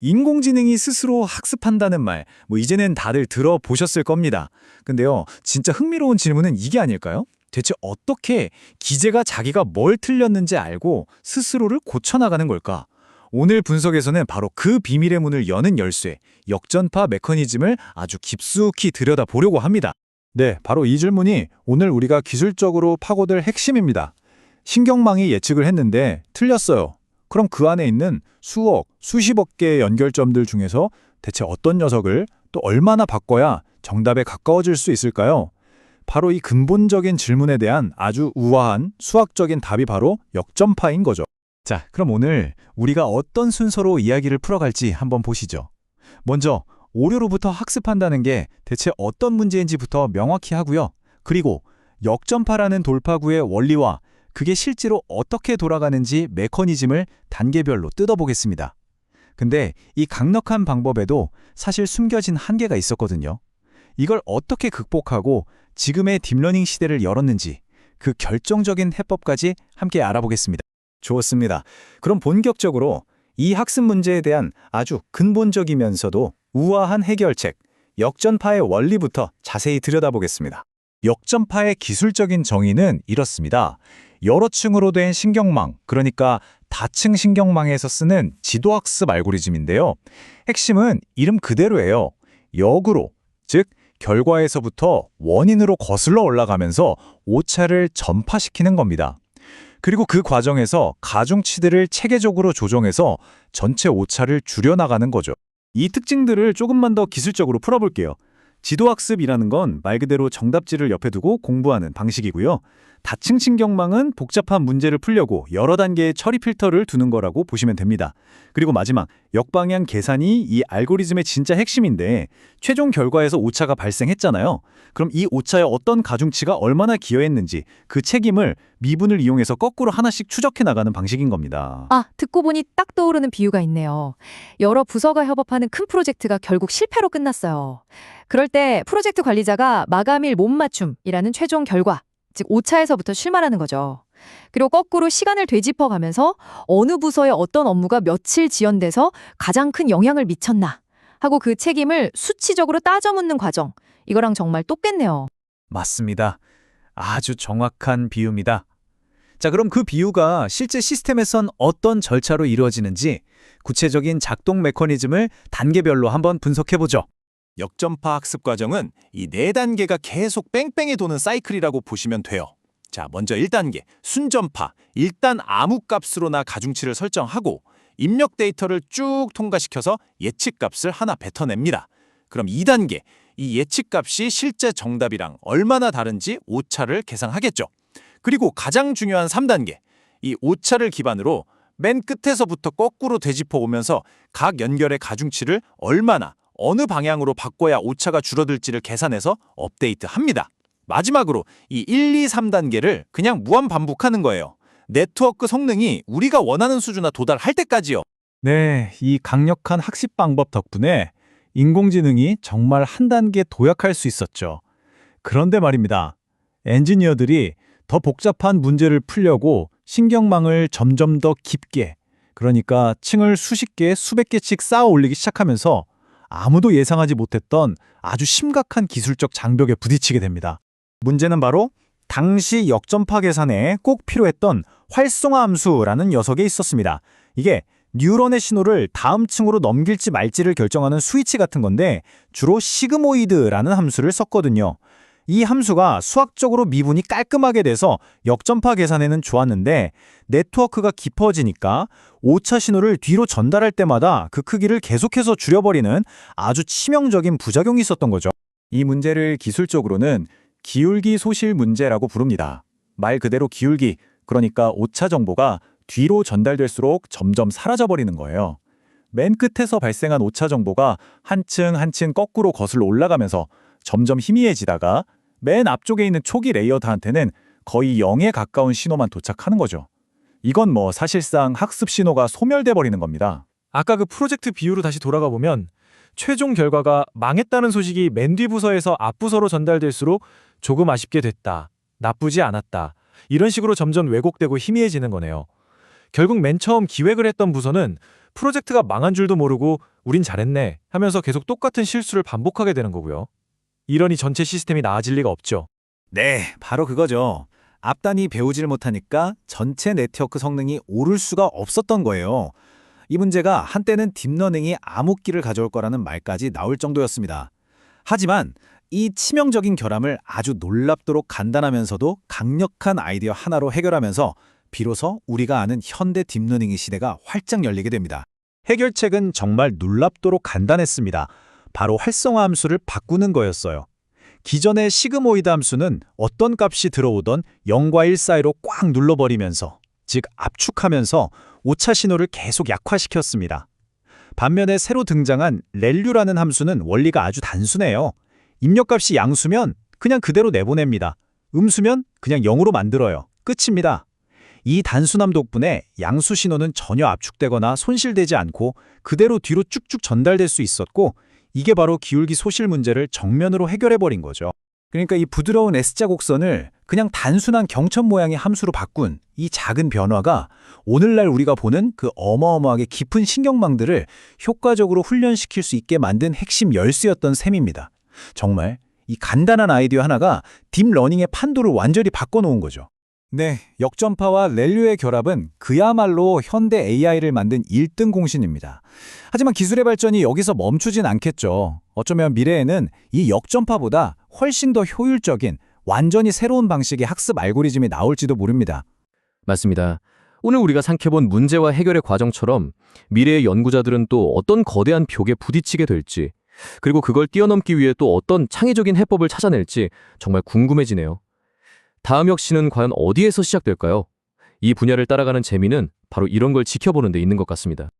인공지능이 스스로 학습한다는 말, 뭐 이제는 다들 들어보셨을 겁니다. 근데요, 진짜 흥미로운 질문은 이게 아닐까요? 대체 어떻게 기재가 자기가 뭘 틀렸는지 알고 스스로를 고쳐나가는 걸까? 오늘 분석에서는 바로 그 비밀의 문을 여는 열쇠, 역전파 메커니즘을 아주 깊숙이 들여다보려고 합니다. 네, 바로 이 질문이 오늘 우리가 기술적으로 파고들 핵심입니다. 신경망이 예측을 했는데 틀렸어요. 그럼 그 안에 있는 수억, 수십억 개의 연결점들 중에서 대체 어떤 녀석을 또 얼마나 바꿔야 정답에 가까워질 수 있을까요? 바로 이 근본적인 질문에 대한 아주 우아한 수학적인 답이 바로 역전파인 거죠. 자, 그럼 오늘 우리가 어떤 순서로 이야기를 풀어갈지 한번 보시죠. 먼저 오류로부터 학습한다는 게 대체 어떤 문제인지부터 명확히 하고요. 그리고 역전파라는 돌파구의 원리와 그게 실제로 어떻게 돌아가는지 메커니즘을 단계별로 뜯어보겠습니다. 근데 이 강력한 방법에도 사실 숨겨진 한계가 있었거든요. 이걸 어떻게 극복하고 지금의 딥러닝 시대를 열었는지 그 결정적인 해법까지 함께 알아보겠습니다. 좋습니다. 그럼 본격적으로 이 학습 문제에 대한 아주 근본적이면서도 우아한 해결책, 역전파의 원리부터 자세히 들여다보겠습니다. 역전파의 기술적인 정의는 이렇습니다. 여러 층으로 된 신경망, 그러니까 다층 신경망에서 쓰는 지도학습 알고리즘인데요. 핵심은 이름 그대로예요. 역으로, 즉 결과에서부터 원인으로 거슬러 올라가면서 오차를 전파시키는 겁니다. 그리고 그 과정에서 가중치들을 체계적으로 조정해서 전체 오차를 줄여나가는 거죠. 이 특징들을 조금만 더 기술적으로 풀어볼게요. 지도학습이라는 건 말 그대로 정답지를 옆에 두고 공부하는 방식이고요. 다층 신경망은 복잡한 문제를 풀려고 여러 단계의 처리 필터를 두는 거라고 보시면 됩니다. 그리고 마지막, 역방향 계산이 이 알고리즘의 진짜 핵심인데 최종 결과에서 오차가 발생했잖아요. 그럼 이 오차에 어떤 가중치가 얼마나 기여했는지 그 책임을 미분을 이용해서 거꾸로 하나씩 추적해 나가는 방식인 겁니다. 아, 듣고 보니 딱 떠오르는 비유가 있네요. 여러 부서가 협업하는 큰 프로젝트가 결국 실패로 끝났어요. 그럴 때 프로젝트 관리자가 마감일 못 맞춤이라는 최종 결과, 즉 오차에서부터 실만하는 거죠. 그리고 거꾸로 시간을 되짚어 가면서 어느 부서의 어떤 업무가 며칠 지연돼서 가장 큰 영향을 미쳤나 하고 그 책임을 수치적으로 따져 묻는 과정. 이거랑 정말 똑같네요. 맞습니다. 아주 정확한 비유입니다. 자, 그럼 그 비유가 실제 시스템에선 어떤 절차로 이루어지는지 구체적인 작동 메커니즘을 단계별로 한번 분석해 보죠. 역전파 학습 과정은 이 네 단계가 계속 뺑뺑이 도는 사이클이라고 보시면 돼요. 자, 먼저 1단계, 순전파. 일단 아무 값으로나 가중치를 설정하고 입력 데이터를 쭉 통과시켜서 예측값을 하나 뱉어냅니다. 그럼 2단계, 이 예측값이 실제 정답이랑 얼마나 다른지 오차를 계산하겠죠. 그리고 가장 중요한 3단계, 이 오차를 기반으로 맨 끝에서부터 거꾸로 되짚어 오면서 각 연결의 가중치를 얼마나 어느 방향으로 바꿔야 오차가 줄어들지를 계산해서 업데이트합니다. 마지막으로 이 1, 2, 3단계를 그냥 무한 반복하는 거예요. 네트워크 성능이 우리가 원하는 수준에 도달할 때까지요. 네, 이 강력한 학습 방법 덕분에 인공지능이 정말 한 단계 도약할 수 있었죠. 그런데 말입니다. 엔지니어들이 더 복잡한 문제를 풀려고 신경망을 점점 더 깊게, 그러니까 층을 수십 개, 수백 개씩 쌓아 올리기 시작하면서 아무도 예상하지 못했던 아주 심각한 기술적 장벽에 부딪히게 됩니다. 문제는 바로 당시 역전파 계산에 꼭 필요했던 활성화 함수라는 녀석에 있었습니다. 이게 뉴런의 신호를 다음 층으로 넘길지 말지를 결정하는 스위치 같은 건데 주로 시그모이드라는 함수를 썼거든요. 이 함수가 수학적으로 미분이 깔끔하게 돼서 역전파 계산에는 좋았는데 네트워크가 깊어지니까 오차 신호를 뒤로 전달할 때마다 그 크기를 계속해서 줄여버리는 아주 치명적인 부작용이 있었던 거죠. 이 문제를 기술적으로는 기울기 소실 문제라고 부릅니다. 말 그대로 기울기, 그러니까 오차 정보가 뒤로 전달될수록 점점 사라져버리는 거예요. 맨 끝에서 발생한 오차 정보가 한층 한층 거꾸로 거슬러 올라가면서 점점 희미해지다가 맨 앞쪽에 있는 초기 레이어드한테는 거의 0에 가까운 신호만 도착하는 거죠. 이건 뭐 사실상 학습 신호가 소멸돼 버리는 겁니다. 아까 그 프로젝트 비유로 다시 돌아가 보면 최종 결과가 망했다는 소식이 맨 뒤 부서에서 앞 부서로 전달될수록 조금 아쉽게 됐다. 나쁘지 않았다. 이런 식으로 점점 왜곡되고 희미해지는 거네요. 결국 맨 처음 기획을 했던 부서는 프로젝트가 망한 줄도 모르고 우린 잘했네 하면서 계속 똑같은 실수를 반복하게 되는 거고요. 이러니 전체 시스템이 나아질 리가 없죠. 네, 바로 그거죠. 앞단이 배우질 못하니까 전체 네트워크 성능이 오를 수가 없었던 거예요. 이 문제가 한때는 딥러닝이 암흑기를 가져올 거라는 말까지 나올 정도였습니다. 하지만 이 치명적인 결함을 아주 놀랍도록 간단하면서도 강력한 아이디어 하나로 해결하면서 비로소 우리가 아는 현대 딥러닝의 시대가 활짝 열리게 됩니다. 해결책은 정말 놀랍도록 간단했습니다. 바로 활성화 함수를 바꾸는 거였어요. 기존의 시그모이드 함수는 어떤 값이 들어오던 0과 1 사이로 꽉 눌러버리면서, 즉 압축하면서 오차 신호를 계속 약화시켰습니다. 반면에 새로 등장한 렐류라는 함수는 원리가 아주 단순해요. 입력값이 양수면 그냥 그대로 내보냅니다. 음수면 그냥 0으로 만들어요. 끝입니다. 이 단순함 덕분에 양수 신호는 전혀 압축되거나 손실되지 않고 그대로 뒤로 쭉쭉 전달될 수 있었고 이게 바로 기울기 소실 문제를 정면으로 해결해버린 거죠. 그러니까 이 부드러운 S자 곡선을 그냥 단순한 경첩 모양의 함수로 바꾼 이 작은 변화가 오늘날 우리가 보는 그 어마어마하게 깊은 신경망들을 효과적으로 훈련시킬 수 있게 만든 핵심 열쇠였던 셈입니다. 정말 이 간단한 아이디어 하나가 딥러닝의 판도를 완전히 바꿔놓은 거죠. 네, 역전파와 렐류의 결합은 그야말로 현대 AI를 만든 1등 공신입니다. 하지만 기술의 발전이 여기서 멈추진 않겠죠. 어쩌면 미래에는 이 역전파보다 훨씬 더 효율적인 완전히 새로운 방식의 학습 알고리즘이 나올지도 모릅니다. 맞습니다. 오늘 우리가 생각해본 문제와 해결의 과정처럼 미래의 연구자들은 또 어떤 거대한 벽에 부딪히게 될지, 그리고 그걸 뛰어넘기 위해 또 어떤 창의적인 해법을 찾아낼지 정말 궁금해지네요. 다음 혁신은 과연 어디에서 시작될까요? 이 분야를 따라가는 재미는 바로 이런 걸 지켜보는 데 있는 것 같습니다.